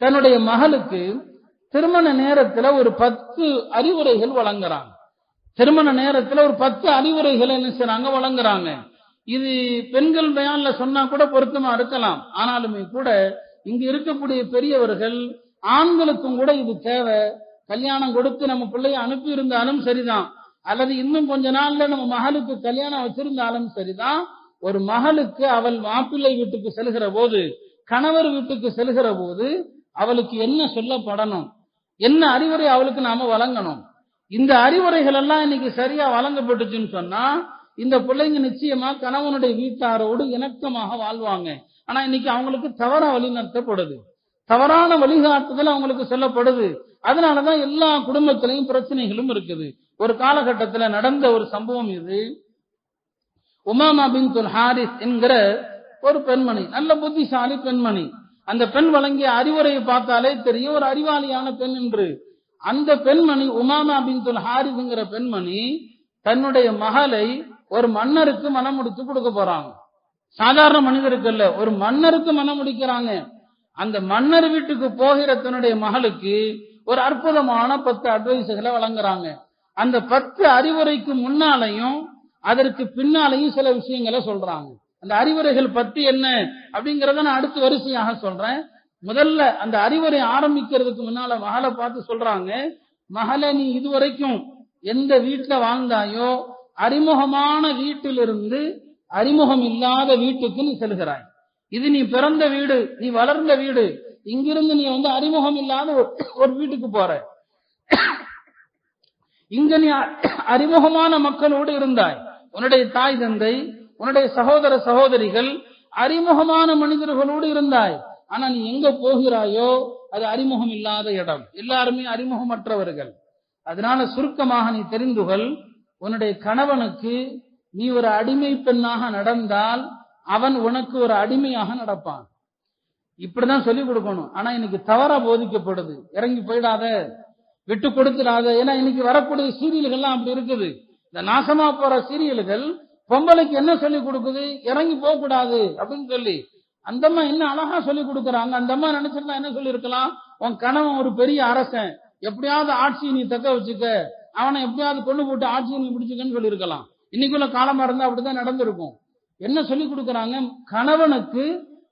தன்னுடைய மகளுக்கு திருமண நேரத்துல ஒரு பத்து அறிவுரைகள் வழங்குறாங்க. திருமண நேரத்துல ஒரு பத்து அறிவுரைகள் என்ன செய்றாங்க? வழங்குறாங்க. இது பெண்கள் பயான்ல சொன்னா கூட பொருத்தமா இருக்கலாம். ஆனாலுமே கூட இங்க இருக்கக்கூடிய பெரியவர்கள் ஆண்களுக்கும் கூட இது தேவை. கல்யாணம் கொடுத்து நம்ம பிள்ளைய அனுப்பி இருந்தாலும் சரிதான். அல்லது இன்னும் கொஞ்ச நாள்ல நம்ம மகளுக்கு கல்யாணம் வச்சிருந்தாலும் சரிதான். ஒரு மகளுக்கு அவள் மாப்பிள்ளை வீட்டுக்கு செல்கிற போது கணவர் வீட்டுக்கு செல்கிற போது அவளுக்கு என்ன சொல்லப்படணும்? என்ன அறிவுரை அவளுக்கு நாம வழங்கணும்? இந்த அறிவுரைகள் எல்லாம் இன்னைக்கு சரியா வழங்கப்பட்டுச்சுன்னு சொன்னா இந்த பிள்ளைங்க நிச்சயமா கணவனுடைய வீட்டாரோடு இணக்கமாக வாழ்வாங்க. ஆனா இன்னைக்கு அவங்களுக்கு தவறா வழிநடத்தப்படுது. தவறான வழிகாட்டுதல் அவங்களுக்கு சொல்லப்படுது. அதனாலதான் எல்லா குடும்பத்திலையும் பிரச்சனைகளும் இருக்குது. ஒரு காலகட்டத்துல நடந்த ஒரு சம்பவம் இது. உமாமா பின் துல் ஹாரிஸ் என்கிற ஒரு பெண்மணி நல்ல புத்திசாலி பெண்மணி. அந்த பெண் வழங்கிய அறிவுரையை பார்த்தாலே தெரியும் ஒரு அறிவாளியான பெண் என்று. அந்த பெண்மணி உமாமா பின் துல் ஹாரிஸ்ங்கிற பெண்மணி தன்னுடைய மகளை ஒரு மன்னருக்கு மனம் முடித்து கொடுக்க போறாங்க. சாதாரண மனிதருக்கு இல்ல ஒரு மன்னருக்கு மனம் முடிக்கிறாங்க. அந்த மன்னர் வீட்டுக்கு போகிற தன்னுடைய மகளுக்கு ஒரு அற்புதமான பத்து அட்வைஸுகளை வழங்குறாங்க. அந்த பத்து அறிவுரைக்கு முன்னாலையும் அதற்கு பின்னாலையும் சில விஷயங்களை சொல்றாங்க. அந்த அறிவுரைகள் பத்தி என்ன அப்படிங்கறத நான் அடுத்த வரிசையாக சொல்றேன். முதல்ல அந்த அறிவுரை ஆரம்பிக்கிறதுக்கு முன்னால மகளை பார்த்து சொல்றாங்க மகளே நீ இதுவரைக்கும் எந்த வீட்டுல வாழ்ந்தாயோ அறிமுகமான வீட்டிலிருந்து அறிமுகம் இல்லாத வீட்டுக்கு நீ செல்கிறாய். இது நீ பிறந்த வீடு நீ வளர்ந்த வீடு இங்கிருந்து நீ வந்து அறிமுகம் இல்லாத ஒரு- ஒரு வீட்டுக்கு போற. இங்க நீ அறிமுகமான மக்களோடு இருந்தாய். உன்னுடைய தாய் தந்தை உன்னுடைய சகோதர சகோதரிகள் அறிமுகமான மனிதர்களோடு இருந்தாய். ஆனா நீ எங்க போகிறாயோ அது அறிமுகம் இல்லாத இடம். எல்லாருமே அறிமுகமற்றவர்கள். அதனால சுருக்கமாக நீ தெரிந்துகொள் உன்னுடைய கணவனுக்கு நீ ஒரு அடிமை பெண்ணாக நடந்தால் அவன் உனக்கு ஒரு அடிமையாக நடப்பான். இப்படிதான் சொல்லிக் கொடுக்கணும். ஆனா இன்னைக்கு தவறா போதிக்கப்படுது. இறங்கி போயிடாத விட்டு கொடுத்துடாத. ஏன்னா இன்னைக்கு வரக்கூடிய சீரியல்கள்லாம் அப்படி இருக்குது. இந்த நாசமா போற சீரியல்கள் பொம்பளைக்கு என்ன சொல்லி கொடுக்குது? இறங்கி போக கூடாது அப்படின்னு சொல்லி. அந்த அம்மா என்ன அழகா சொல்லி கொடுக்கறாங்க? அந்த அம்மா நினைச்சிருந்தா என்ன சொல்லி இருக்கலாம் உன் கணவன் ஒரு பெரிய அரசன். எப்படியாவது ஆட்சியை நீ தக்க வச்சுக்க. அவனை எப்படியாவது கொண்டு போட்டு ஆட்சியை நீ பிடிச்சுக்கன்னு சொல்லி இருக்கலாம் இன்னைக்குள்ள காலமா இருந்தா அப்படிதான் நடந்திருக்கும். என்ன சொல்லி கொடுக்கறாங்க? கணவனுக்கு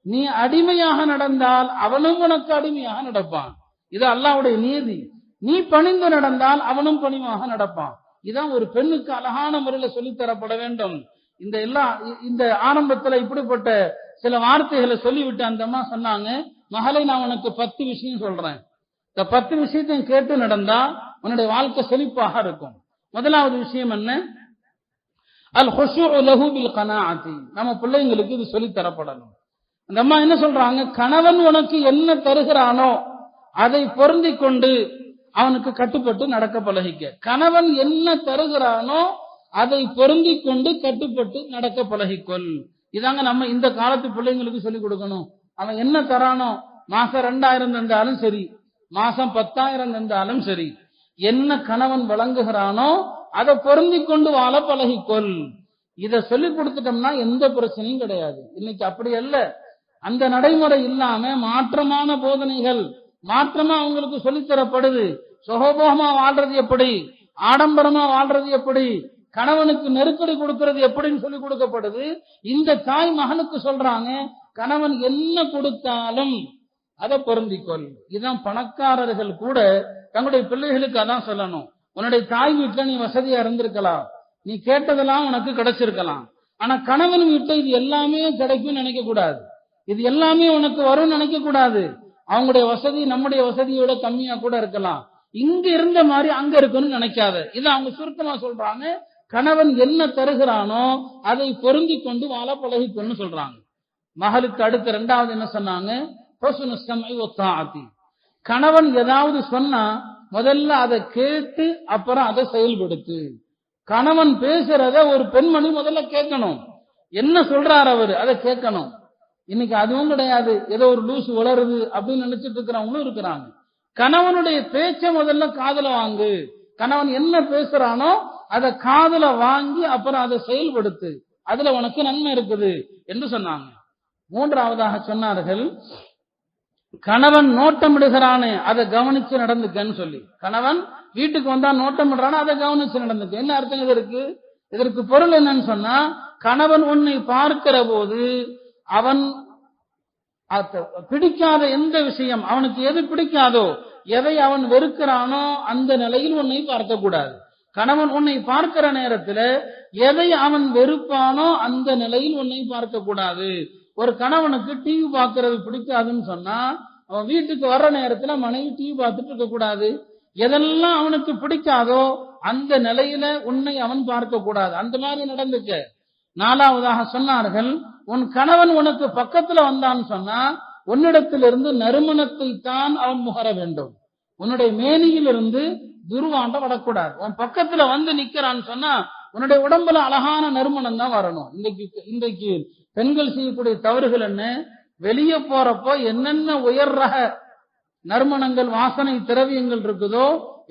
நீ அடிமையாக நடந்தால் அவனும் உனக்கு அடிமையாக நடப்பான். இது அல்லாவுடைய நீதி. நீ பணிந்து நடந்தால் அவனும் பணிவாக நடப்பான். இதான் ஒரு பெண்ணுக்கு அழகான முறையில சொல்லித் தரப்பட வேண்டும். இந்த எல்லா இந்த ஆரம்பத்துல இப்படிப்பட்ட சில வார்த்தைகளை சொல்லிவிட்டு அந்த அம்மா சொன்னாங்க மகளை நான் உனக்கு பத்து விஷயம் சொல்றேன். இந்த பத்து விஷயத்தையும் கேட்டு நடந்தா உன்னுடைய வாழ்க்கை செழிப்பாக இருக்கும். முதலாவது விஷயம் என்ன? அல் ஹுஷு லஹு பில் நம்ம பிள்ளைங்களுக்கு இது சொல்லி தரப்படணும். அந்த அம்மா என்ன சொல்றாங்க? கணவன் உனக்கு என்ன தருகிறானோ அதை பொருந்தி கொண்டு அவனுக்கு கட்டுப்பட்டு நடக்க பழகிக்க. கணவன் என்ன தருகிறானோ அதை பொருந்தி கொண்டு கட்டுப்பட்டு நடக்க பழகிக்கொள். இதாங்க நம்ம இந்த காலத்து பிள்ளைங்களுக்கு சொல்லிக் கொடுக்கணும். அவன் என்ன தரானோ மாசம் ரெண்டாயிரம் தந்தாலும் சரி மாசம் பத்தாயிரம் தந்தாலும் சரி என்ன கணவன் வழங்குகிறானோ அதை பொருந்தி கொண்டு வாழ பழகிக்கொள். இத சொல்லி கொடுத்துட்டோம்னா எந்த பிரச்சனையும் கிடையாது. இன்னைக்கு அப்படி அல்ல. அந்த நடைமுறை இல்லாம மாற்றமான போதனைகள் மாற்றமா அவங்களுக்கு சொல்லித்தரப்படுது சுகபோகமா வாழ்றது எப்படி? ஆடம்பரமா வாழ்றது எப்படி? கணவனுக்கு நெருக்கடி கொடுக்கிறது எப்படின்னு சொல்லி கொடுக்கப்படுது. இந்த தாய் மகனுக்கு சொல்றாங்க கணவன் என்ன கொடுத்தாலும் அதை பொருந்திக்கொள். இதுதான் பணக்காரர்கள் கூட தங்களுடைய பிள்ளைகளுக்கு அதான் சொல்லணும். உன்னுடைய தாய் வீட்டுல நீ வசதியா இருந்திருக்கலாம். நீ கேட்டதெல்லாம் உனக்கு கிடைச்சிருக்கலாம். ஆனா கணவன் வீட்டுல இது எல்லாமே கிடைக்கும்னு நினைக்க கூடாது. இது எல்லாமே உனக்கு வரும்னு நினைக்க கூடாது. அவங்களுடைய வசதி நம்முடைய வசதியோட கம்மியா கூட இருக்கலாம். இங்க இருந்த மாதிரி அங்க இருக்குன்னு நினைக்காத. இதை அவங்க சுருக்கமா சொல்றாங்க. கணவன் என்ன தருகிறானோ அதை பொருந்தி கொண்டு வாழ பழகிக்கொள்னு சொல்றாங்க. மகளுக்கு அடுத்து ரெண்டாவது என்ன சொன்னாங்க? கணவன் ஏதாவது சொன்னா முதல்ல அதை கேட்டு அப்புறம் அதை செயல்படுத்து. கணவன் பேசுறத ஒரு பெண்மணி முதல்ல கேட்கணும். என்ன சொல்றாரு அவரு? அதை கேட்கணும். இன்னைக்கு அதுவும் கிடையாது. ஏதோ ஒரு லூசு வளருது அப்படின்னு நினைச்சிட்டு இருக்கிறவங்களும் இருக்கிறாங்க. கணவனுடைய பேச்ச முதல்ல காதல வாங்கு. கணவன் என்ன பேசுறானோ அதை காதுல வாங்கி அப்புறம் அதை செயல்படுத்து. அதுல உனக்கு நன்மை இருக்குது என்று சொன்னாங்க. மூன்றாவதாக சொன்னார்கள் கணவன் நோட்டமிடுகிறானே அதை கவனிச்சு நடந்துக்கன்னு சொல்லி. கணவன் வீட்டுக்கு வந்தா நோட்டமிடுறானே அதை கவனிச்சு நடந்துக்க. என்ன அர்த்தம் இதற்கு? இதற்கு பொருள் என்னன்னு சொன்னா கணவன் உன்னை பார்க்கிற போது அவன் பிடிக்காத எந்த விஷயம் அவனுக்கு எது பிடிக்காதோ எதை அவன் வெறுக்கிறானோ அந்த நிலையில் உன்னை பார்க்க கூடாது கணவன் உன்னை பார்க்கிற நேரத்துல எதை அவன் வெறுப்பானோ அந்த நிலையில் உன்னை பார்க்க கூடாது ஒரு கணவனுக்கு டிவி பார்க்கறது பிடிக்காதுன்னு சொன்னா அவன் வீட்டுக்கு வர்ற நேரத்துல மனைவி டிவி பார்த்துட்டு இருக்க கூடாது எதெல்லாம் அவனுக்கு பிடிக்காதோ அந்த நிலையில உன்னை அவன் பார்க்க கூடாது அந்த மாதிரி நடந்துக்க. நாலாவதாக சொன்னார்கள் உன் கணவன் உனக்கு பக்கத்துல வந்தான்னு சொன்னா உன்னிடத்திலிருந்து நறுமணத்தை தான் அவன் முகர வேண்டும். உன்னுடைய மேனியிலிருந்து துருவாண்ட வரக்கூடாது. உன் பக்கத்துல வந்து நிக்கிறான்னு சொன்னா உன்னுடைய உடம்புல அழகான நறுமணம் தான் வரணும். இன்றைக்கு இன்றைக்கு பெண்கள் செய்யக்கூடிய தவறுகள் என்ன? வெளியே போறப்போ என்னென்ன உயர் ரக நறுமணங்கள் வாசனை திரவியங்கள் இருக்குதோ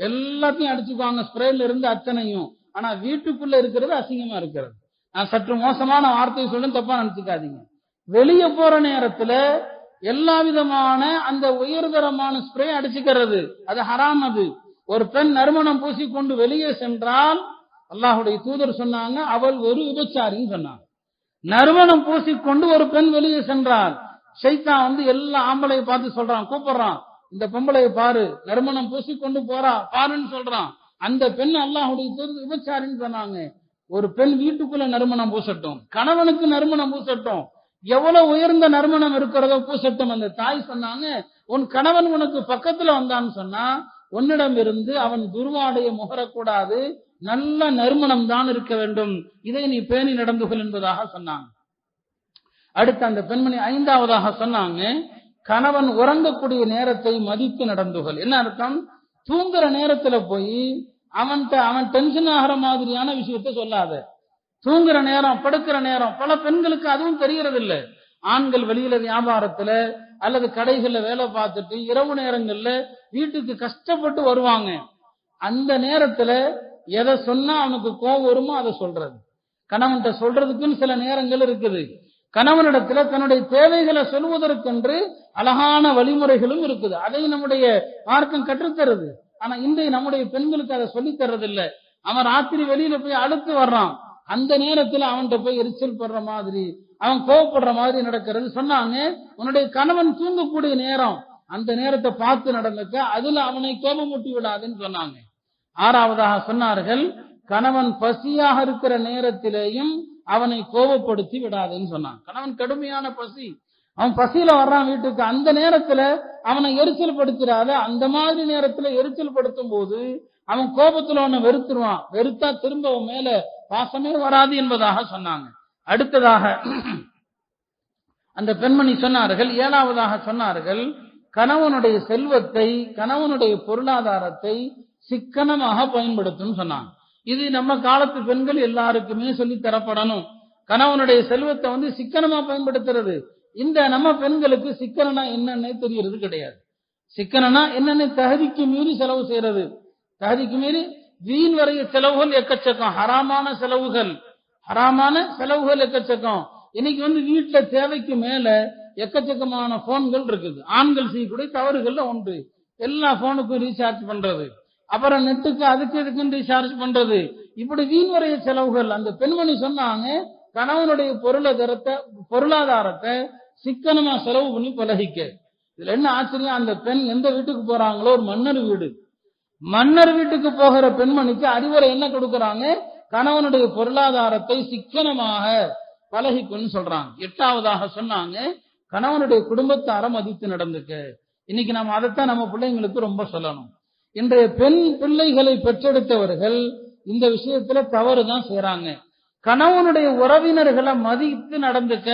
எல்லாத்தையும் அடிச்சுக்குவாங்க. ஸ்ப்ரேல இருந்து அத்தனையும். ஆனா வீட்டுக்குள்ள இருக்கிறது அசிங்கமா இருக்கிறது. நான் சற்று மோசமான வார்த்தையை சொல்லும் தப்பா நினைச்சுக்காதீங்க. வெளியே போற நேரத்துல எல்லா விதமான அந்த உயர்தரமான ஸ்ப்ரே அடிச்சுக்கிறது. அது ஹராம் அது. ஒரு பெண் நறுமணம் பூசிக்கொண்டு வெளியே சென்றால் அல்லாஹுடைய தூதர் சொன்னாங்க அவள் ஒரு விபச்சாரின்னு சொன்னாங்க. நறுமணம் பூசிக்கொண்டு ஒரு பெண் வெளியே சென்றார் ஷைத்தான் வந்து எல்லா ஆம்பளையை பார்த்து சொல்றான் கூப்பிடுறான் இந்த பொம்பளையை பாரு நறுமணம் பூசிக்கொண்டு போறா பாருன்னு சொல்றான். அந்த பெண் அல்லாஹுடைய தூதர் விபச்சாரின்னு சொன்னாங்க. ஒரு பெண் வீட்டுக்குள்ள நறுமணம் பூசட்டும். கணவனுக்கு நறுமணம் பூசட்டும். எவ்வளவு உயர்ந்த நறுமணம் இருக்கிறதோ பூசட்டும். அந்த தாய் சொன்னாங்க உன் கணவன் உனக்கு பக்கத்துல வந்தான்னு சொன்னா உன்னிடம் இருந்து அவன் துர்வாடைய முகரக்கூடாது. நல்ல நறுமணம் தான் இருக்க வேண்டும். இதை நீ பேணி நடந்து கொள் என்பதாக சொன்னாங்க. அடுத்து அந்த பெண்மணி ஐந்தாவதாக சொன்னாங்க கணவன் உறங்கக்கூடிய நேரத்தை மதித்து நடந்து கொள். என்ன அர்த்தம்? தூங்குற நேரத்துல போய் அவன்கிட்ட அவன் டென்ஷன் ஆகிற மாதிரியான விஷயத்த சொல்லாத. தூங்குற நேரம் படுக்கிற நேரம் பல பெண்களுக்கு அதுவும் தெரியறது இல்லை ஆண்கள் வெளியில வியாபாரத்துல அல்லது கடைகள்ல வேலை பார்த்துட்டு இரவு நேரங்கள்ல வீட்டுக்கு கஷ்டப்பட்டு வருவாங்க. அந்த நேரத்துல எதை சொன்னா அவனுக்கு கோபம் வருமோ அதை சொல்றது. கணவன்கிட்ட சொல்றதுக்குன்னு சில நேரங்கள் இருக்குது. கணவனிடத்துல தன்னுடைய தேவைகளை சொல்வதற்கென்று அழகான வழிமுறைகளும் இருக்குது. அதை நம்முடைய மார்க்கம் கற்றுத்தருது. ஆனா இன்றைய நம்முடைய பெண்களுக்கு அதை சொல்லி தர்றது இல்ல அவன் ராத்திரி வெளியில போய் அழுத்து வர்றான். அந்த நேரத்துல அவன்கிட்ட போய் எரிச்சல் படுற மாதிரி அவன் கோவப்படுற மாதிரி நடக்கிறது. சொன்னாங்க உன்னுடைய கணவன் தூங்கக்கூடிய நேரம். அந்த நேரத்தை பார்த்து நடந்துக்க அதுல அவனை கோபமூட்டி விடாதுன்னு சொன்னாங்க. ஆறாவதாக சொன்னார்கள் கணவன் பசியாக இருக்கிற நேரத்திலேயும் அவனை கோபப்படுத்தி விடாதுன்னு சொன்னான் கணவன் கடுமையான பசி. அவன் பசியில வர்றான் வீட்டுக்கு. அந்த நேரத்துல அவனை எரிச்சல் படுத்துறாத அந்த மாதிரி நேரத்துல எரிச்சல் படுத்தும் போது அவன் கோபத்துல அவனை வெறுத்துருவான். வெறுத்தா திரும்ப அவன் மேல பாசமே வராது என்பதாக சொன்னாங்க. அடுத்ததாக அந்த பெண்மணி சொன்னார்கள் ஏழாவதாக சொன்னார்கள் கணவனுடைய செல்வத்தை கணவனுடைய பொருளாதாரத்தை சிக்கனமாக பயன்படுத்தும் சொன்னாங்க. இது நம்ம காலத்து பெண்கள் எல்லாருக்குமே சொல்லி தரப்படணும். கணவனுடைய செல்வத்தை வந்து சிக்கனமா பயன்படுத்துறது. இந்த நம்ம பெண்களுக்கு சிக்கனனா என்னன்னு தெரியறது கிடையாது. சிக்கனனா என்னன்னு தகுதிக்கு மீறி செலவு செய்யறது. தகுதிக்கு மீறி வீண் வரைய செலவுகள் எக்கச்சக்கம். ஹராமான செலவுகள். ஹராமான செலவுகள் எக்கச்சக்கம். இன்னைக்கு வந்து வீட்டுல தேவைக்கு மேல எக்கச்சக்கமான போன்கள் இருக்குது. ஆண்கள் செய்யக்கூடிய தவறுகள்ல ஒன்று. எல்லா போனுக்கும் ரீசார்ஜ் பண்றது. அப்புறம் நெட்டுக்கு அதுக்கு இதுக்குன்னு ரீசார்ஜ் பண்றது. இப்படி வீண் வரைய செலவுகள். அந்த பெண்மணி சொன்னாங்க கணவனுடைய பொருளாதாரத்தை பொருளாதாரத்தை சிக்கனமா செலவு பண்ணி பழகிக்க. இதுல என்ன ஆச்சரியம்? அந்த பெண் எந்த வீட்டுக்கு போறாங்களோ ஒரு மன்னர் வீடு. மன்னர் வீட்டுக்கு போகிற பெண்மணிக்கு அறிவுரை என்ன கொடுக்கறாங்க? கணவனுடைய பொருளாதாரத்தை சிக்கனமாக பழகிக்கொன்னு சொல்றாங்க. எட்டாவதாக சொன்னாங்க கணவனுடைய குடும்பத்தாரை மதித்து நடந்துக்க. இன்னைக்கு நம்ம அதைத்தான் நம்ம பிள்ளைங்களுக்கு ரொம்ப சொல்லணும். இன்றைய பெண் பிள்ளைகளை பெற்றெடுத்தவர்கள் இந்த விஷயத்துல தவறு தான் செய்யறாங்க கணவனுடைய உறவினர்களை மதித்து நடந்துக்க.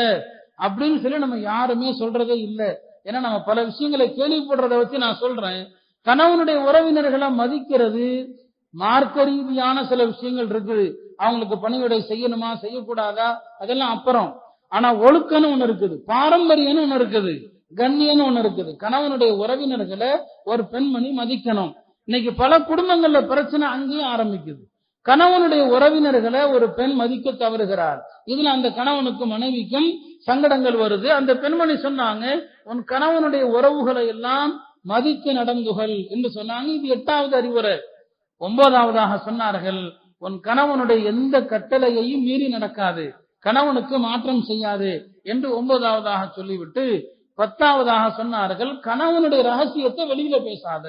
அப்படின்னு சொல்லி நம்ம யாருமே சொல்றதே இல்லை. ஏன்னா நம்ம பல விஷயங்களை கேள்விப்படுறதை வச்சு நான் சொல்றேன். கணவனுடைய உறவினர்களை மதிக்கிறது மார்க்க ரீதியான சில விஷயங்கள் இருக்குது. அவங்களுக்கு பணிவிடை செய்யணுமா செய்யக்கூடாதா? அதெல்லாம் அப்புறம். ஆனா ஒழுக்கம்னு ஒண்ணு இருக்குது. பாரம்பரியம்னு ஒண்ணு இருக்குது. கண்ணியம்னு ஒண்ணு இருக்குது. கணவனுடைய உறவினர்களை ஒரு பெண்மணி மதிக்கணும். இன்னைக்கு பல குடும்பங்கள்ல பிரச்சனை அங்கேயும் ஆரம்பிக்குது. கணவனுடைய உறவினர்களை ஒரு பெண் மதிக்க தவறுகிறார் இதுல அந்த கணவனுக்கும் மனைவிக்கும் சங்கடங்கள் வருது. அந்த பெண்மணி சொன்னாங்க உன் கணவனுடைய உறவுகளை எல்லாம் மதித்து நடந்துகள் என்று சொன்னாங்க. இது எட்டாவது அறிவுரை. ஒன்பதாவதாக சொன்னார்கள் உன் கணவனுடைய எந்த கட்டளையையும் மீறி நடக்காது. கணவனுக்கு மாற்றம் செய்யாது என்று ஒன்பதாவதாக சொல்லிவிட்டு பத்தாவதாக சொன்னார்கள் கணவனுடைய ரகசியத்தை வெளியில பேசாத.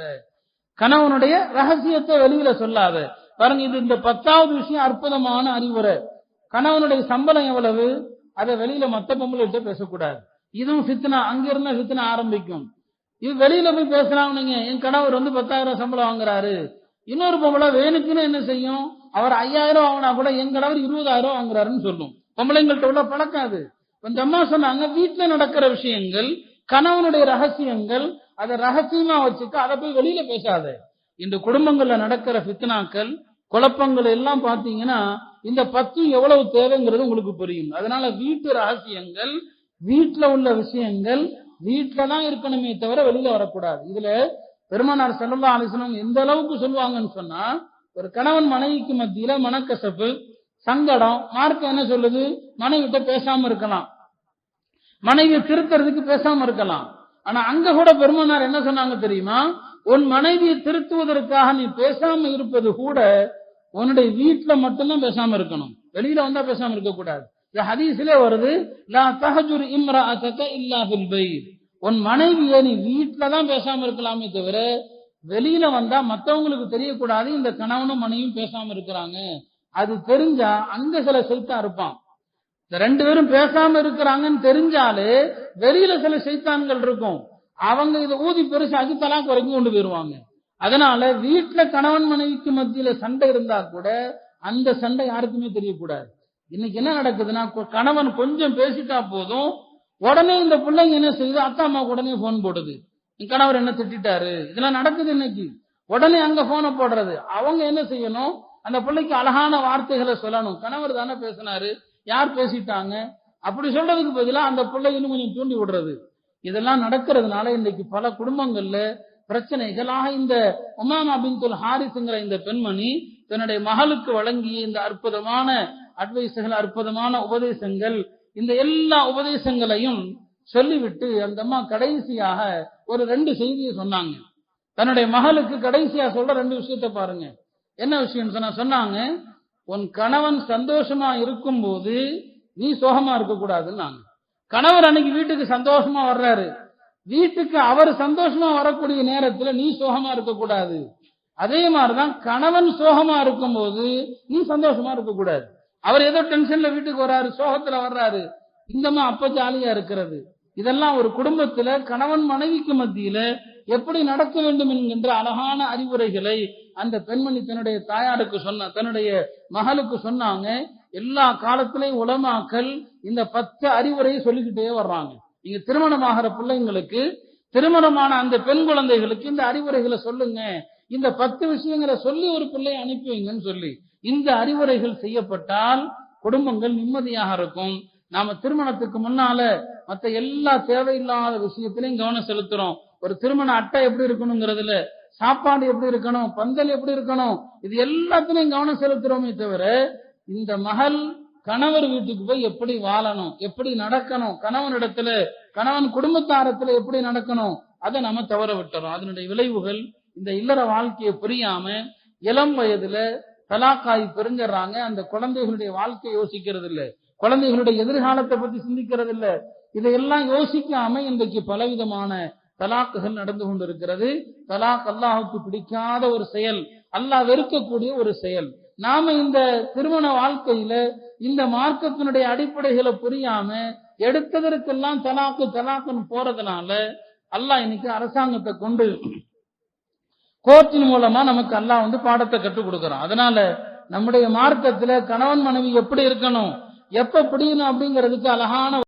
கணவனுடைய ரகசியத்தை வெளியில சொல்லாத. பாருங்க இது இந்த பத்தாவது விஷயம் அற்புதமான அறிவுரை. கணவனுடைய சம்பளம் எவ்வளவு? அதை வெளியில மத்த பொம்பளைகிட்ட பேசக்கூடாது. இதுவும் ஃபித்னா அங்க இருந்தா ஃபித்னா ஆரம்பிக்கும். இது வெளியில போய் பேசலாம் என் கணவர் வந்து பத்தாயிரம் சம்பளம் வாங்குறாரு. இன்னொரு பொம்பளை வேணுக்குன்னு என்ன செய்யும்? அவர் ஐயாயிரம் வாங்கினா கூட என் கணவர் இருபதாயிரம் வாங்குறாருன்னு சொல்லும். பொம்பளைங்கள்ட்ட உள்ள பழக்கம் அது. கொஞ்சம் அம்மா சொன்னாங்க வீட்டுல நடக்கிற விஷயங்கள் கணவனுடைய ரகசியங்கள் அதை ரகசியமா வச்சுக்க அதை போய் வெளியில பேசாத. இந்த குடும்பங்கள்ல நடக்கிற ஃபித்னாக்கள் குழப்பங்கள் எல்லாம் பாத்தீங்கன்னா இந்த பத்தும் எவ்வளவு தேவைங்கிறது உங்களுக்கு புரியும். அதனால வீட்டு ரகசியங்கள் வீட்டுல உள்ள விஷயங்கள் வீட்டுல தான் இருக்கணுமே தவிர வெளியில வரக்கூடாது. இதுல பெருமானார் செல்லல்லா ஆலோசனம் எந்த அளவுக்கு சொல்லுவாங்கன்னு சொன்னா ஒரு கணவன் மனைவிக்கு மத்தியில மனக்கசப்பு சங்கடம் மார்க்கம் என்ன சொல்லுது? மனைவிட்ட பேசாம இருக்கலாம். மனைவியை திருத்துறதுக்கு பேசாம இருக்கலாம். ஆனா அங்க கூட பெருமனார் என்ன சொன்னாங்க தெரியுமா? உன் மனைவியை திருத்துவதற்காக நீ பேசாம இருப்பது கூட உன்னுடைய வீட்டுல மட்டும்தான் பேசாம இருக்கணும். வெளியில வந்தா பேசாம இருக்க கூடாது. இந்த ஹதீஸ்லே வருது லா தஹஜுர் இம்ரஅத்தக இல்லா ஃபில் உன் மனைவியை நீ வீட்டுல தான் பேசாம இருக்கலாமே தவிர வெளியில வந்தா மத்தவங்களுக்கு தெரியக்கூடாது இந்த கணவனும் மனைவியும் பேசாம இருக்கிறாங்க. அது தெரிஞ்சா அங்க சில சைத்தான் இருப்பான். இந்த ரெண்டு பேரும் பேசாம இருக்கிறாங்கன்னு தெரிஞ்சாலே வெளியில சில சைத்தான்கள் இருக்கும். அவங்க இதை ஊதி பெருசாக்கி தலாக்கு வரைக்கும் கொண்டு போயிருவாங்க. அதனால வீட்டுல கணவன் மனைவிக்கு மத்தியில சண்டை இருந்தா கூட அந்த சண்டை யாருக்குமே தெரியக்கூடாது. இன்னைக்கு என்ன நடக்குதுன்னா கணவன் கொஞ்சம் பேசிட்டா போதும். உடனே இந்த பிள்ளைங்க என்ன செய்யுது? அத்தா அம்மா உடனே போன் போடுது. என் கணவர் என்ன திட்டிட்டாரு? இதெல்லாம் நடக்குது இன்னைக்கு. உடனே அங்க போனை போடுறது. அவங்க என்ன செய்யணும்? அந்த பிள்ளைக்கு அழகான வார்த்தைகளை சொல்லணும். கணவர் தானே பேசினாரு. யார் பேசிட்டாங்க? அப்படி சொல்றதுக்கு பதிலாக அந்த பிள்ளை இன்னும் கொஞ்சம் தூண்டி விடுறது. இதெல்லாம் நடக்கிறதுனால இன்னைக்கு பல குடும்பங்கள்ல பிரச்சனைகளாக இந்த உமாமா பின்துல் ஹாரிஸ்ங்கிற இந்த பெண்மணி தன்னுடைய மகளுக்கு வழங்கிய இந்த அற்புதமான அட்வைஸ்கள் அற்புதமான உபதேசங்கள் இந்த எல்லா உபதேசங்களையும் சொல்லிவிட்டு அந்த அம்மா கடைசியாக ஒரு ரெண்டு செய்தியை சொன்னாங்க. தன்னுடைய மகளுக்கு கடைசியா சொல்ற ரெண்டு விஷயத்தை பாருங்க. என்ன விஷயம் சொன்னா சொன்னாங்க உன் கணவன் சந்தோஷமா இருக்கும் போது நீ சோகமா இருக்க கூடாதுன்னாங்க கணவர் அன்னைக்கு வீட்டுக்கு சந்தோஷமா வர்றாரு. வீட்டுக்கு அவர் சந்தோஷமா வரக்கூடிய நேரத்துல நீ சோகமா இருக்கக்கூடாது. அதே மாதிரிதான் கணவன் சோகமா இருக்கும் போது நீ சந்தோஷமா இருக்கக்கூடாது. அவர் ஏதோ டென்ஷன்ல வீட்டுக்கு வர்றாரு சோகத்துல வர்றாரு. இந்தமா அப்ப ஜாலியா இருக்கிறது. இதெல்லாம் ஒரு குடும்பத்துல கணவன் மனைவிக்கு மத்தியில எப்படி நடக்க வேண்டும் என்கின்ற அழகான அறிவுரைகளை அந்த பெண்மணி தன்னுடைய தாயாருக்கு சொன்ன தன்னுடைய மகளுக்கு சொன்னாங்க. எல்லா காலத்திலையும் உலமாக்கள் இந்த பத்து அறிவுரையை சொல்லிக்கிட்டே வர்றாங்க. நீங்க திருமணமாகிற பிள்ளைங்களுக்கு திருமணமான அந்த பெண் குழந்தைகளுக்கு இந்த அறிவுரைகளை சொல்லுங்க. இந்த பத்து விஷயங்களை சொல்லி ஒரு பிள்ளையை அனுப்பி வைங்கன்னு சொல்லி. இந்த அறிவுரைகள் செய்யப்பட்டால் குடும்பங்கள் நிம்மதியாக இருக்கும். நாம திருமணத்துக்கு முன்னால மத்த எல்லா தேவையில்லாத விஷயத்திலையும் கவனம் செலுத்துறோம். ஒரு திருமண அட்டை எப்படி இருக்கணுங்கிறதுல சாப்பாடு எப்படி இருக்கணும் பந்தல் எப்படி இருக்கணும் இது எல்லாத்திலையும் கவனம் செலுத்துறோமே தவிர இந்த மகள் கணவர் வீட்டுக்கு போய் எப்படி வாழணும் எப்படி நடக்கணும் கணவனிடத்துல கணவன் குடும்பத்தாரத்துல எப்படி நடக்கணும் அதை நம்ம தவற விட்டுறோம். அதனுடைய விளைவுகள் இந்த இல்லற வாழ்க்கையை புரியாம இளம் வயதுல தலாக்காய் பிரிஞ்சிடறாங்க அந்த குழந்தைகளுடைய வாழ்க்கையை யோசிக்கிறது இல்ல குழந்தைகளுடைய எதிர்காலத்தை பத்தி சிந்திக்கிறது இல்ல இதையெல்லாம் யோசிக்காம இன்றைக்கு பலவிதமான தலாக்குகள் நடந்து கொண்டிருக்கிறது. தலாக் அல்லாஹுக்கு பிடிக்காத ஒரு செயல் அல்லாஹ் வெறுக்கக்கூடிய ஒரு செயல். நாம இந்த திருமண வாழ்க்கையில இந்த மார்க்கத்தினுடைய அடிப்படைகளை புரியாம எடுத்ததற்கெல்லாம் தலாக்கு தலாக்குன்னு போறதுனால அல்லாஹ் இன்னைக்கு அரசாங்கத்தை கொண்டு கோர்ட்டின் மூலமா நமக்கு அல்லாஹ் வந்து பாடத்தை கற்றுக் கொடுக்கிறோம் அதனால நம்முடைய மார்க்கத்துல கணவன் மனைவி எப்படி இருக்கணும் எப்ப பிடிக்கணும் அப்படிங்கிறதுக்கு அழகான